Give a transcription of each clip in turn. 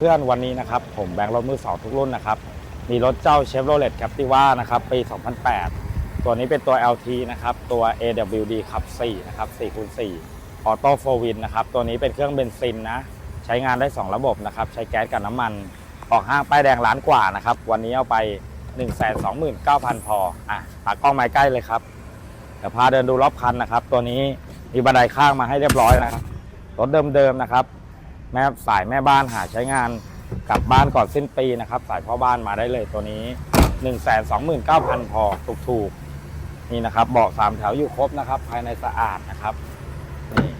เพื่อนวันนี้นะครับผมแบงค์รถมือสองทุกรุ่นนะครับมีรถเจ้า Chevrolet Captiva นะครับปี 2008 ตัวนี้เป็นตัว LT นะครับตัว AWD ขับ4นะครับ4คูณ4 Auto 4 Win นะครับตัวนี้เป็นเครื่องเบนซินนะใช้งานได้ 2 ระบบนะครับใช้แก๊สกับน้ำมันออกห้างป้ายแดงล้านกว่านะครับวันนี้เอาไป 129,000 พออะตากล้องไม้ใกล้เลยครับเดี๋ยวพาเดินดูรอบคันนะครับตัวนี้มีบันไดข้างมาให้เรียบร้อยนะครับรถเดิมๆนะครับ แม่สายแม่บ้านหาใช้งานกลับบ้านก่อนสิ้นปีนะครับ สายพ่อบ้านมาได้เลยตัวนี้ 1 2 9 0 0 0 พอถูกๆ นี่นะครับ เบาะสามแถวอยู่ครบนะครับ ภายในสะอาดนะครับนี่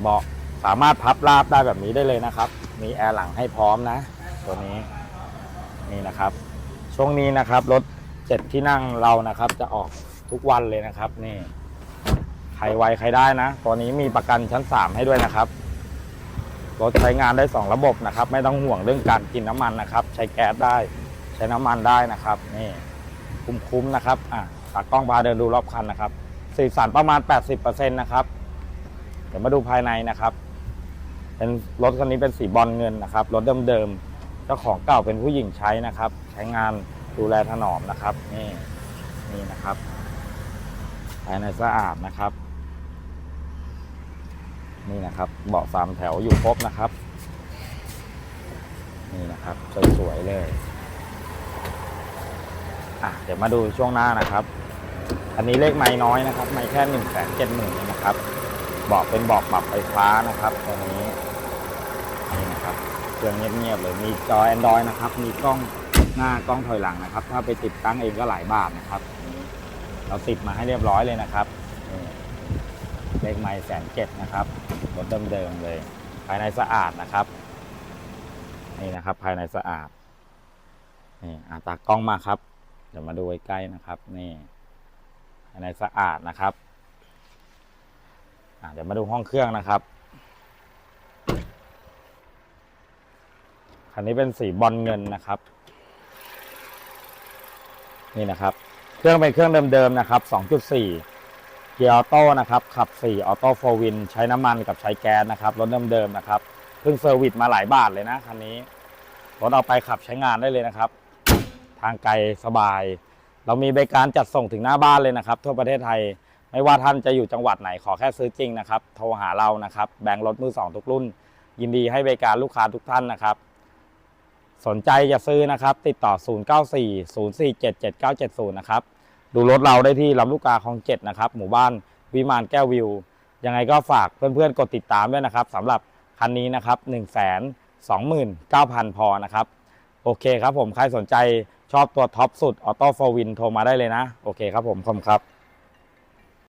เบาะสามารถพับราบได้แบบนี้ได้เลยนะครับ มีแอร์หลังให้พร้อมนะ ตัวนี้นี่นะครับ ช่วงนี้นะครับรถเจ็ดที่นั่งเรานะครับจะออกทุกวันเลยนะครับ นี่ใครไวใครได้นะ ตัวนี้มีประกันชั้น 3 ให้ด้วยนะครับ รถใช้งานได้ 2 ระบบนะครับ ไม่ต้องห่วงเรื่องการกินน้ำมันนะครับ ใช้แก๊สได้ ใช้น้ำมันได้นะครับ นี่คุ้มๆนะครับอะตากล้องพาเดินดูรอบคันนะครับสีสันประมาณ 80%นะครับ เดี๋ยวมาดูภายในนะครับ เป็นรถคันนี้เป็นสีบอลเงินนะครับ รถเดิมๆ เจ้าของเก่าเป็นผู้หญิงใช้นะครับ ใช้งานดูแลถนอมนะครับ นี่นี่นะครับ ภายในสะอาดนะครับ นี่นะครับเบาะสามแถวอยู่ครบนะครับ นี่นะครับสวยๆเลยอะเดี๋ยวมาดูช่วงหน้านะครับ อันนี้เลขไม่น้อยนะครับ ไม่แค่หนึ่งแสนเจ็ดหมื่นนะครับเบาะเป็นเบาะปรับไฟฟ้านะครับตัวนี้นี่นะครับเครื่องเงียบๆเลยมีจอ Android นะครับ มีกล้องหน้ากล้องถอยหลังนะครับ ถ้าไปติดตั้งเองก็หลายบาทนะครับ เราติดมาให้เรียบร้อยเลยนะครับ เลขไม่แสนเจ็ดนะครับรถเดิมๆเลย ภายในสะอาดนะครับ นี่นะครับภายในสะอาดนี่อาตากล้องมาครับ เดี๋ยวมาดูใกล้ๆนะครับ นี่ภายในสะอาดนะครับอะเดี๋ยวมาดูห้องเครื่องนะครับคันนี้เป็นสีบอลเงินนะครับ นี่นะครับ เครื่องเป็นเครื่องเดิมๆนะครับ 2.4 เกียร์ออโต้นะครับขับ 4 ออโต้โฟวินใช้น้ำมันกับใช้แก๊สนะครับรถเดิมๆนะครับเพิ่งเซอร์วิสมาหลายบาทเลยนะคันนี้รถเอาไปขับใช้งานได้เลยนะครับ ทางไกลสบาย เรามีบริการจัดส่งถึงหน้าบ้านเลยนะครับ ทั่วประเทศไทยไม่ว่าท่านจะอยู่จังหวัดไหนขอแค่ซื้อจริงนะครับ โทรหาเรานะครับแบ่งรถมือสองทุกรุ่น ยินดีให้บริการลูกค้าทุกท่านนะครับ สนใจจะซื้อนะครับ ติดต่อ 0940477970 นะครับ ดูรถเราได้ที่ลำลูกกาคลองเจ็ดนะครับหมู่บ้านวิมานแก้ววิว ยังไงก็ฝากเพื่อนๆกดติดตามด้วยนะครับสำหรับคันนี้นะครับ1 2 9 0 0 0 พอนะครับ โอเคครับผม ใครสนใจชอบตัวท็อปสุดออโต้โฟวินโทรมาได้เลยนะ โอเคครับผมขอบคุณครับ